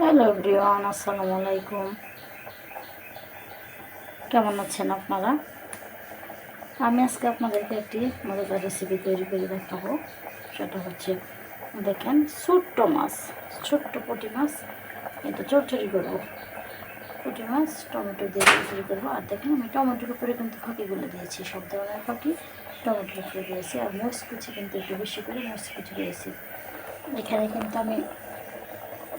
Hello everyone, আসসালামু আলাইকুম। কেমন আছেন আপনারা? আমি আজকে আপনাদেরকে একটি মজাদার রেসিপি তৈরি করে দেখাবো। সেটা হচ্ছে, দেখেন, ছোট্ট মাছ, ছোট্ট পুঁটি মাছ। এটা চড়চড়ি করব। পুঁটি মাছ, টমেটো দিয়ে চড়চড়ি করব। আর দেখেন, আমি টমেটোর উপরে কিন্তু ফাঁকিগুলো দিয়েছি। সব ধরনের ফাঁকি টমেটোর উপরে দিয়েছি। আর মরিচ কিন্তু একটু বেশি করে মরিচ দিয়েছি। এখানে কিন্তু আমি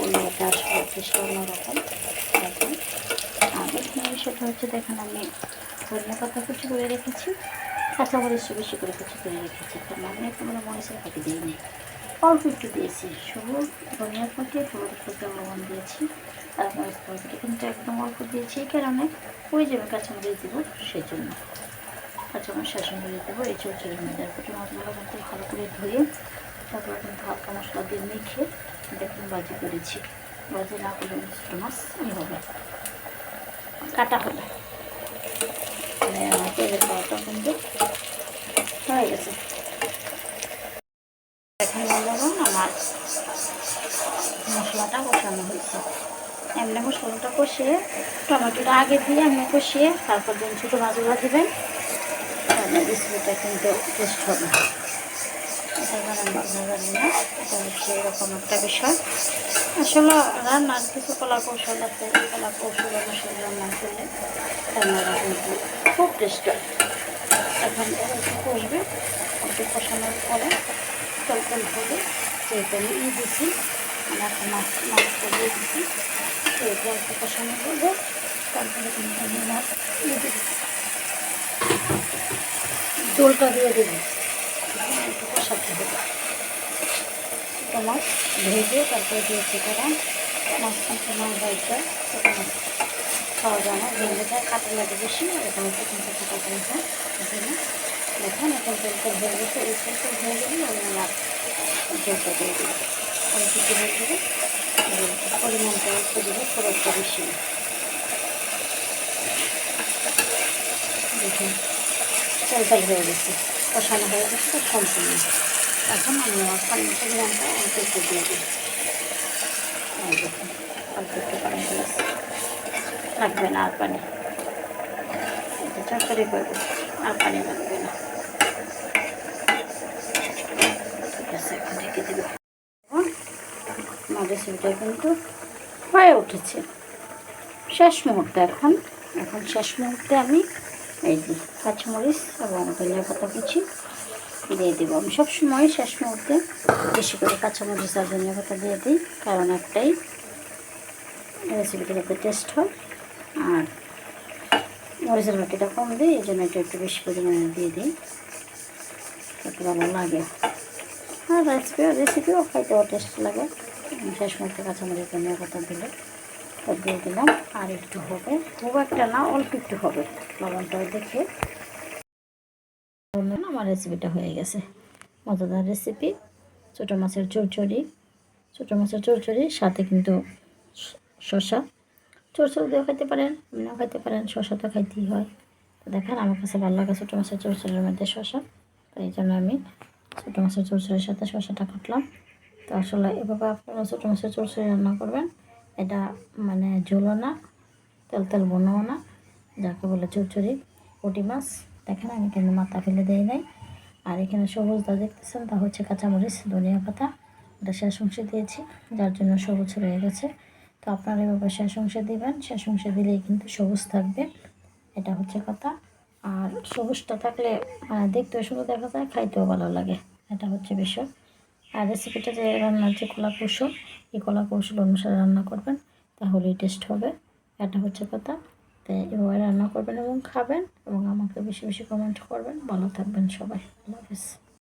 আসলে চেষ্টা অন্যরকম। দেখেন। আর বিষয়টা হচ্ছে, দেখেন আমি ধনিয়া পাতা কুচি করে রেখেছি, কাঁচা মরিচ বেশি করে কুচি করে রেখেছি। একটু মানে মরিচের ফাঁকি দিইনি। অল্প একটু দিয়েছি। শুধু ধনিয়ার ফাঁকি হলুদ ফাঁকি লবণ দিয়েছি, আর মরিচ ফাঁকিটা কিন্তু একদম অল্প দিয়েছি, এই কারণে ওই যে আমি কাঁচামরিচ দেবো সেই জন্য কাঁচামরিচ শাসন করে দেবো, এই চৌচুরির মধ্যে আর মাছগুলো কিন্তু ভালো করে ধুয়ে তারপরে কিন্তু হালকা মশলা দিয়ে মেখে দেখুন বাজি করেছি। বাজি না করলে ছোটো মাছ হবে? কাটা হবে। মানে কিন্তু হয়ে গেছে। মশলাটা কষানো হয়েছে। এমনি মশলাটা কষিয়ে টমেটোটা আগে দিয়ে এমনি কষিয়ে তারপর দিন ছোটো মাছগুলো দেবেন। তাহলে রেসিপিটা কিন্তু টেস্ট হবে। এটা জানেন জানি না এটা হচ্ছে এরকম একটা বিষয় আসলে রান্নার কিছু কলা কৌশল আছে কলা কৌশল অনুসারে রান্না করলে রান্নাটা কিন্তু খুব টেস্ট এখন একটু কষবে একটু কষানোর পরে তেল হবে যেহেতু আমি ই দিছি আমি একটা মাছ মাছটা দিয়ে দিছি সেটা একটু কষানো করব তারপরে কিন্তু আমি মাছ ইয়ে দেবো জলটা দিয়ে দেবো। একটু কষাতে হবে মাছ ভেজে তারপরে দিয়েছি করা মাঝখানটা মাছ বাইটা ছোটো খাওয়া যায় না ভেঙে যায় কাটা লাগে বেশি এটা হচ্ছে কিন্তু কাটা যায় এখানে দেখেন এখন তেলটা হয়ে গেছে এই তেলটা হয়ে গেলে আমি আমার জলটা দিয়ে দিই একটু হয়ে যাবে পরিমাণটা অল্প দেবে খুব বেশি দেখুন তেল তেল হয়ে গেছে কষানো হয়ে গেছে সম্পূর্ণ। এখন আমি আমার পানি পরিমাণটা অল্প একটু দিয়ে দিই। অল্প একটু পানি দিয়েছি লাগবে না আর পানি। এটা চরকারি করব আর পানি লাগবে না। ঠিক আছে, এখন কিন্তু হয়ে উঠেছে। শেষ মুহূর্তে এখন এখন শেষ মুহূর্তে আমি এই কাঁচামরিচ এবং ধনিয়া পাতা কুচি দিয়ে দেবো। আমি সবসময় শেষ মুহূর্তে বেশি করে কাঁচামরিচ আর ধনিয়া পাতা দিয়ে দিই, কারণ একটাই রেসিপিটা যাতে টেস্ট হয়। আর মরিচের বাটিটা কম দিই, এই জন্য এটা একটু বেশি পরিমাণে দিয়ে দিই। যাতে ভালো লাগে। আর রেসিপিও রেসিপিও খাইতেও টেস্ট লাগে। শেষ মুহূর্তে কাঁচামরিচ, ধনিয়া পাতা দিলে। দিয়ে দিলাম, আর একটু হবে। খুব একটা না, অল্প একটু হবে। লবণটা দেখে। আমার রেসিপিটা হয়ে গেছে। মজাদার রেসিপি ছোটো মাছের চড়চড়ি। ছোটো মাছের চড়চড়ি, সাথে কিন্তু শসা। চড়চড়ি দিয়েও খাইতে পারেন, এমনিও খাইতে পারেন, শসা তো খাইতেই হয়। তো দেখেন, আমার কাছে ভালো লাগে ছোটো মাছের চড়চড়ির মধ্যে শসা। তো এই জন্য আমি ছোটো মাছের চড়চড়ির সাথে শসাটা কাটলাম। তো আসলে এভাবে আপনারা ছোটো মাছের চড়চড়ি রান্না করবেন। এটা মানে ঝোলও না, তেল তেল বনাও না, যাকে বলে চড়চড়ি পুঁটি মাছ। দেখেন আমি কিন্তু মাথা ফেলে দেই নাই। আর এখানে সবুজটা দেখতেছেন তা হচ্ছে কাঁচামরিচ, ধনিয়া পাতা ওটা শেষ অংশে দিয়েছি, যার জন্য সবুজ রয়ে গেছে। তো আপনারা এভাবে শেষ অংশে দেবেন, শেষ অংশে দিলেই কিন্তু সবুজ থাকবে, এটা হচ্ছে কথা। আর সবুজটা থাকলে মানে দেখতেও সুন্দর দেখা যায়, খাইতেও ভালো লাগে, এটা হচ্ছে বিষয়। আর রেসিপিটা যে রান্নার যে কলা কৌশল, এই কলা কৌশল অনুসারে রান্না করবেন, তাহলেই টেস্ট হবে। এটা হচ্ছে কথা। তো এভাবে রান্না করবেন এবং খাবেন এবং আমাকে বেশি বেশি কমেন্ট করবেন। ভালো থাকবেন সবাই। আল্লাহ হাফিজ।